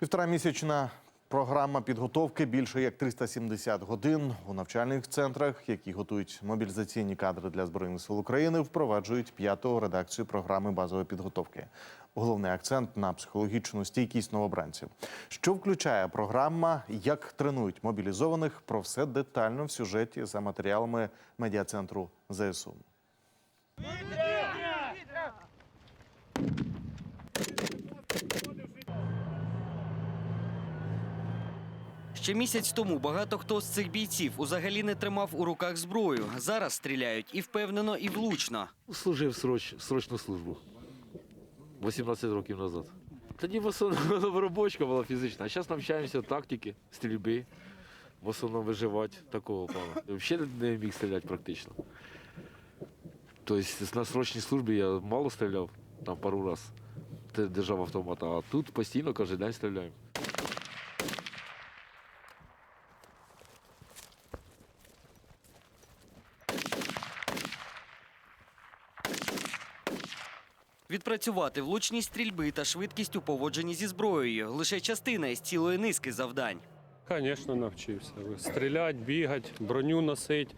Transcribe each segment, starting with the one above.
Півторамісячна програма підготовки більше як 370 годин у навчальних центрах, які готують мобілізаційні кадри для збройних сил України, впроваджують п'яту редакцію програми базової підготовки. Головний акцент на психологічну стійкість новобранців. Що включає програма, як тренують мобілізованих? Про все детально в сюжеті за матеріалами медіа-центру ЗСУ. Ще місяць тому багато хто з цих бійців узагалі не тримав у руках зброю. Зараз стріляють і впевнено, і влучно. Служив сроч, срочну службу 18 років назад. Тоді в основному робочка була фізична, а зараз навчаємося тактики, стрільби, в основному виживати такого плану. Взагалі не міг стріляти практично. Тобто на срочній службі я мало стріляв, там пару разів держав автомат, а тут постійно кожен день стріляємо. Відпрацювати влучність стрільби та швидкість у поводженні зі зброєю лише частина із цілої низки завдань. Звісно, навчився. Стріляти, бігати, броню носити.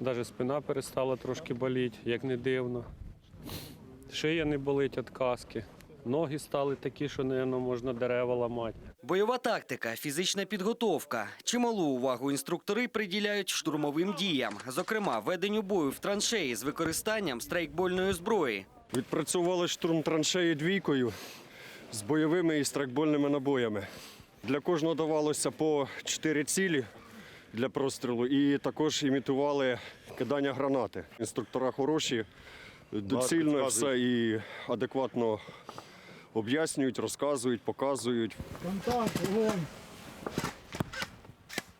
Навіть спина перестала трошки боліти, як не дивно. Шия не болить від каски. Ноги стали такі, що, мабуть, можна дерева ламати. Бойова тактика, фізична підготовка. Чималу увагу інструктори приділяють штурмовим діям, зокрема веденню бою в траншеї з використанням страйкбольної зброї. Відпрацювали штурм траншеї двійкою з бойовими і страйкбольними набоями. Для кожного давалося по 4 цілі для прострілу і також імітували кидання гранати. Інструктора хороші, доцільно все і адекватно об'яснюють, розказують, показують. Контакт, вогонь.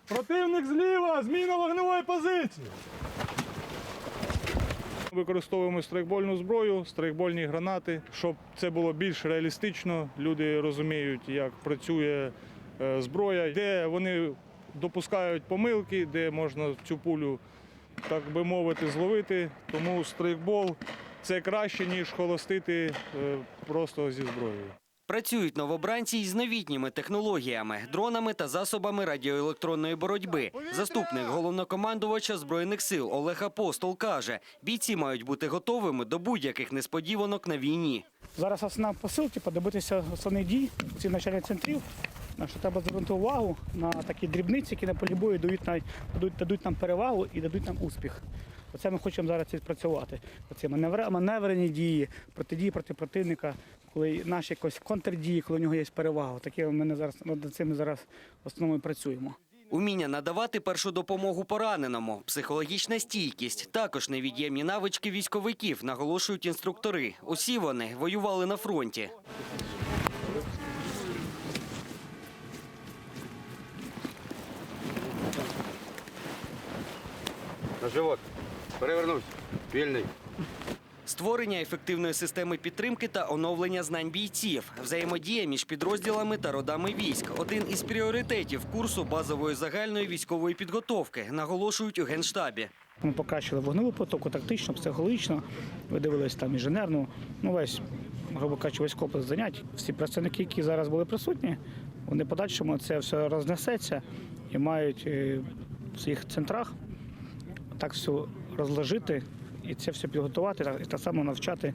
Противник зліва, зміна вогневої позиції. Використовуємо страйкбольну зброю, страйкбольні гранати, щоб це було більш реалістично. Люди розуміють, як працює е, зброя, де вони допускають помилки, де можна цю пулю, так би мовити, зловити. Тому страйкбол це краще, ніж холостити е, просто зі зброєю. Працюють новобранці із новітніми технологіями, дронами та засобами радіоелектронної боротьби. Заступник головнокомандувача збройних сил Олег Апостол каже: бійці мають бути готовими до будь-яких несподіванок на війні. Зараз основна посил, типу, добитися основних дій цих навчальних центрів. Що треба звернути увагу на такі дрібниці, які на полі бою дають, нам- дадуть нам перевагу і дадуть нам успіх. Оце ми хочемо зараз відпрацювати. Оці маневрені дії, протидії проти противника, коли наші якось контрдії, коли в нього є перевага. Таке ми не зараз над цим зараз в основному працюємо. Уміння надавати першу допомогу пораненому, психологічна стійкість, також невід'ємні навички військовиків, наголошують інструктори. Усі вони воювали на фронті. На живот. Перевернусь. Вільний. Створення ефективної системи підтримки та оновлення знань бійців, взаємодія між підрозділами та родами військ один із пріоритетів курсу базової загальної військової підготовки, наголошують у генштабі. Ми покращили вогневу потоку, тактично, психологічно. Ви дивились там інженерну, ну весь, грубо кажучи, весь комплекс занять. Всі представники, які зараз були присутні, вони в подальшому це все рознесеться і мають е, в своїх центрах так все розложити і це все підготувати і так само навчати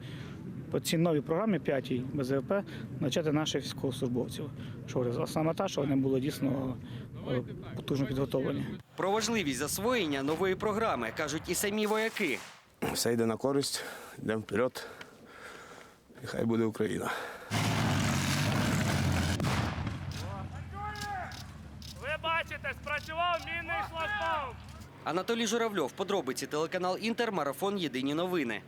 по цій новій програмі 5 БЗВП, навчати наших військовослужбовців. Що саме та, що вони були дійсно е, потужно підготовлені. Про важливість засвоєння нової програми кажуть і самі вояки. Все йде на користь, йдемо вперед. І хай буде Україна. Ви бачите, спрацював мінний шлагбаум. Анатолій Журавльов, подробиці телеканал Інтер, марафон. Єдині новини.